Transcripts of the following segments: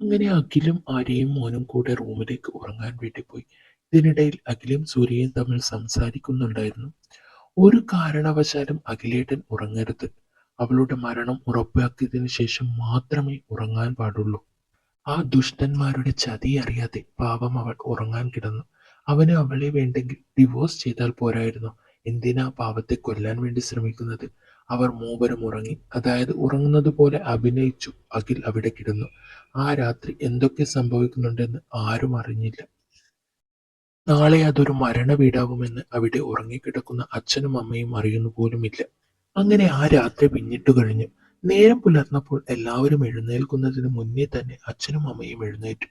അങ്ങനെ അഖിലും ആര്യയും മോനും കൂടെ റൂമിലേക്ക് ഉറങ്ങാൻ വേണ്ടി പോയി. ഇതിനിടയിൽ അഖിലും സൂര്യയും തമ്മിൽ സംസാരിക്കുന്നുണ്ടായിരുന്നു. ഒരു കാരണവശാലും അഖിലേട്ടൻ ഉറങ്ങരുത്. അവളുടെ മരണം ഉറപ്പാക്കിയതിന് ശേഷം മാത്രമേ ഉറങ്ങാൻ പാടുള്ളൂ. ആ ദുഷ്ടന്മാരുടെ ചതി അറിയാതെ പാപം അവൾ ഉറങ്ങാൻ കിടന്നു. അവന് അവളെ വേണ്ടെങ്കിൽ ഡിവോഴ്സ് ചെയ്താൽ പോരായിരുന്നു. എന്തിനാ പാവത്തെ കൊല്ലാൻ വേണ്ടി ശ്രമിക്കുന്നത്? അവർ മൂവരും ഉറങ്ങി. അതായത് ഉറങ്ങുന്നത് പോലെ അഭിനയിച്ചു. അഖിൽ അവിടെ കിടന്നു. ആ രാത്രി എന്തൊക്കെ സംഭവിക്കുന്നുണ്ടെന്ന് ആരും അറിഞ്ഞില്ല. നാളെ അതൊരു മരണ വീടാവുമെന്ന് അവിടെ ഉറങ്ങിക്കിടക്കുന്ന അച്ഛനും അമ്മയും അറിയുന്നു പോലുമില്ല. അങ്ങനെ ആ രാത്രി പിന്നിട്ടു കഴിഞ്ഞു. നേരം പുലർന്നപ്പോൾ എല്ലാവരും എഴുന്നേൽക്കുന്നതിന് മുന്നേ തന്നെ അച്ഛനും അമ്മയും എഴുന്നേറ്റു.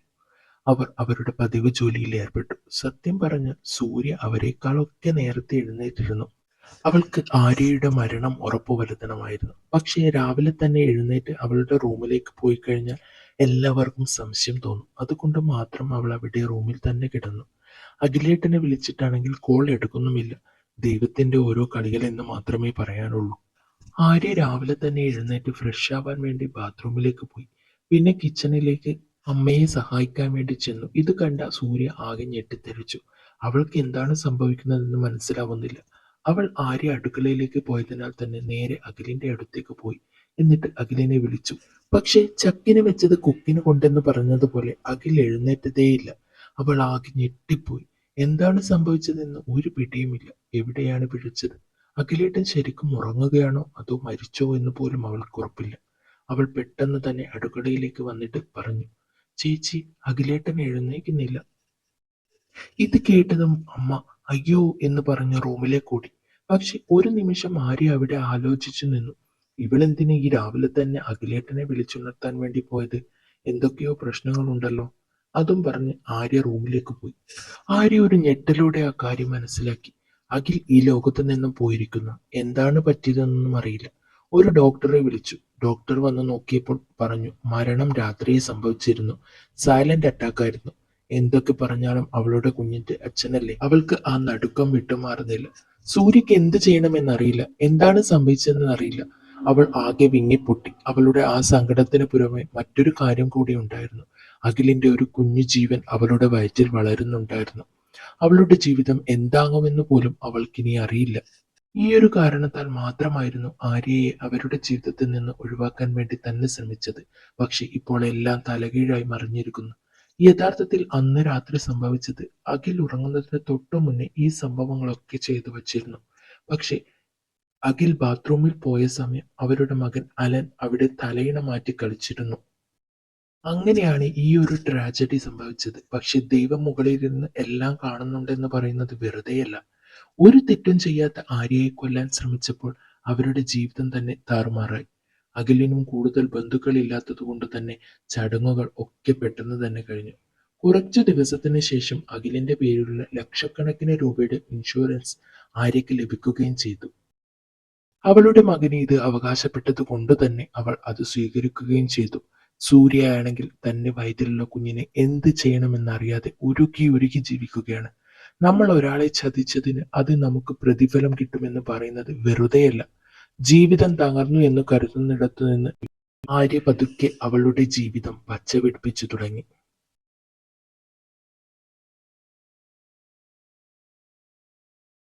അവർ അവരുടെ പതിവ് ജോലിയിൽ ഏർപ്പെട്ടു. സത്യം പറഞ്ഞ സൂര്യ അവരെക്കാളൊക്കെ നേരത്തെ എഴുന്നേറ്റിരുന്നു. അവൾക്ക് ആര്യയുടെ മരണം ഉറപ്പുവരുത്തണമായിരുന്നു. പക്ഷേ രാവിലെ തന്നെ എഴുന്നേറ്റ് അവളുടെ റൂമിലേക്ക് പോയി കഴിഞ്ഞാൽ എല്ലാവർക്കും സംശയം തോന്നും. അതുകൊണ്ട് മാത്രം അവൾ അവിടെ റൂമിൽ തന്നെ കിടന്നു. അഖിലേട്ടനെ വിളിച്ചിട്ടാണെങ്കിൽ കോൾ എടുക്കുന്നുമില്ല. ദൈവത്തിന്റെ ഓരോ കളികൾ എന്ന് മാത്രമേ പറയാനുള്ളൂ. ആര്യ രാവിലെ തന്നെ എഴുന്നേറ്റ് ഫ്രഷ് ആവാൻ വേണ്ടി ബാത്റൂമിലേക്ക് പോയി. പിന്നെ കിച്ചണിലേക്ക് അമ്മയെ സഹായിക്കാൻ വേണ്ടി ചെന്നു. ഇത് കണ്ട സൂര്യ ആകെ ഞെട്ടിത്തെറിച്ചു. അവൾക്ക് എന്താണ് സംഭവിക്കുന്നതെന്ന് മനസ്സിലാവുന്നില്ല. അവൾ ആര്യ അടുക്കളയിലേക്ക് പോയതിനാൽ തന്നെ നേരെ അഖിലിന്റെ അടുത്തേക്ക് പോയി. എന്നിട്ട് അഖിലിനെ വിളിച്ചു. പക്ഷെ ചക്കിന് വെച്ചത് കുക്കിന് കൊണ്ടെന്ന് പറഞ്ഞതുപോലെ അഖിൽ എഴുന്നേറ്റതേയില്ല. അവൾ ആകെ ഞെട്ടിപ്പോയി. എന്താണ് സംഭവിച്ചതെന്ന് ഒരു പിടിയുമില്ല. എവിടെയാണ് പിഴച്ചത് അഖിലേട്ടൻ ശരിക്കും ഉറങ്ങുകയാണോ? അതോ മരിച്ചോ എന്ന് പോലും അവൾക്ക് ഉറപ്പില്ല. അവൾ പെട്ടെന്ന് തന്നെ അടുക്കളയിലേക്ക് വന്നിട്ട് പറഞ്ഞു. ചേച്ചി അഖിലേട്ടൻ എഴുന്നേക്കുന്നില്ല ഇത് കേട്ടതും അമ്മ അയ്യോ എന്ന് പറഞ്ഞ് റൂമിലേക്ക് ഓടി. പക്ഷെ ഒരു നിമിഷം ആര്യ അവിടെ ആലോചിച്ചു നിന്നു. ഇവളെന്തിന് ഈ രാവിലെ തന്നെ അഖിലേട്ടനെ വിളിച്ചുണർത്താൻ വേണ്ടി പോയത്? എന്തൊക്കെയോ പ്രശ്നങ്ങളുണ്ടല്ലോ. അതും പറഞ്ഞ് ആര്യ റൂമിലേക്ക് പോയി. ആര്യ ഒരു ഞെട്ടലോടെ ആ കാര്യം മനസ്സിലാക്കി. അഖിൽ ഈ ലോകത്ത് നിന്നും പോയിരിക്കുന്നു. എന്താണ് പറ്റിയതെന്നൊന്നും അറിയില്ല. ഒരു ഡോക്ടറെ വിളിച്ചു. ഡോക്ടർ വന്ന് നോക്കിയപ്പോൾ പറഞ്ഞു മരണം രാത്രിയെ സംഭവിച്ചിരുന്നു. സൈലന്റ് അറ്റാക്ക് ആയിരുന്നു എന്തൊക്കെ പറഞ്ഞാലും അവളുടെ കുഞ്ഞിന്റെ അച്ഛനല്ലേ? അവൾക്ക് ആ നടുക്കം വിട്ടുമാറുന്നില്ല. സൂര്യക്ക് എന്ത് ചെയ്യണമെന്നറിയില്ല. എന്താണ് സംഭവിച്ചതെന്ന് അറിയില്ല അവൾ ആകെ വിങ്ങിപ്പൊട്ടി. അവളുടെ ആ സങ്കടത്തിന് പുറമെ മറ്റൊരു കാര്യം കൂടി ഉണ്ടായിരുന്നു. അഖിലിന്റെ ഒരു കുഞ്ഞു ജീവൻ അവളുടെ വയറ്റിൽ വളരുന്നുണ്ടായിരുന്നു. അവളുടെ ജീവിതം എന്താകുമെന്ന് പോലും അവൾക്കിനി അറിയില്ല. ഈ ഒരു കാരണത്താൽ മാത്രമായിരുന്നു ആര്യയെ അവരുടെ ജീവിതത്തിൽ നിന്ന് ഒഴിവാക്കാൻ വേണ്ടി തന്നെ ശ്രമിച്ചത്. പക്ഷെ ഇപ്പോൾ എല്ലാം തലകീഴായി മറിഞ്ഞിരിക്കുന്നു. യഥാർത്ഥത്തിൽ അന്ന് രാത്രി സംഭവിച്ചത് അഖിൽ ഉറങ്ങുന്നതിന് തൊട്ടു മുന്നേ ഈ സംഭവങ്ങളൊക്കെ ചെയ്തു വച്ചിരുന്നു. പക്ഷേ അഖിൽ ബാത്റൂമിൽ പോയ സമയം അവരുടെ മകൻ അലൻ അവിടെ തലയിണ മാറ്റി കളിച്ചിരുന്നു. അങ്ങനെയാണ് ഈ ഒരു ട്രാജഡി സംഭവിച്ചത്. പക്ഷെ ദൈവം മുകളിൽ ഇരുന്ന് എല്ലാം കാണുന്നുണ്ടെന്ന് പറയുന്നത് വെറുതെയല്ല. ഒരു തെറ്റും ചെയ്യാത്ത ആര്യയെ കൊല്ലാൻ ശ്രമിച്ചപ്പോൾ അവരുടെ ജീവിതം തന്നെ താറുമാറായി. അഖിലിനും കൂടുതൽ ബന്ധുക്കളില്ലാത്തത് കൊണ്ട് തന്നെ ചടങ്ങുകൾ ഒക്കെ പെട്ടെന്ന് തന്നെ കഴിഞ്ഞു. കുറച്ച് ദിവസത്തിന് ശേഷം അഖിലിന്റെ പേരിലുള്ള ലക്ഷക്കണക്കിന് രൂപയുടെ ഇൻഷുറൻസ് ആര്യയ്ക്ക് ലഭിക്കുകയും ചെയ്തു. അവളുടെ മകന് ഇത് അവകാശപ്പെട്ടത് കൊണ്ട് തന്നെ അവൾ അത് സ്വീകരിക്കുകയും ചെയ്തു. സൂര്യയാണെങ്കിൽ തന്റെ വയറ്റിലുള്ള കുഞ്ഞിനെ എന്ത് ചെയ്യണമെന്നറിയാതെ ഉരുക്കി ഉരുക്കി ജീവിക്കുകയാണ്. നമ്മൾ ഒരാളെ ചതിച്ചതിന് അത് നമുക്ക് പ്രതിഫലം കിട്ടുമെന്ന് പറയുന്നത് വെറുതെയല്ല. ജീവിതം തകർന്നു എന്ന് കരുതുന്നിടത്തു നിന്ന് ആര്യ പതുക്കെ അവളുടെ ജീവിതം പച്ചപിടിപ്പിച്ചു തുടങ്ങി.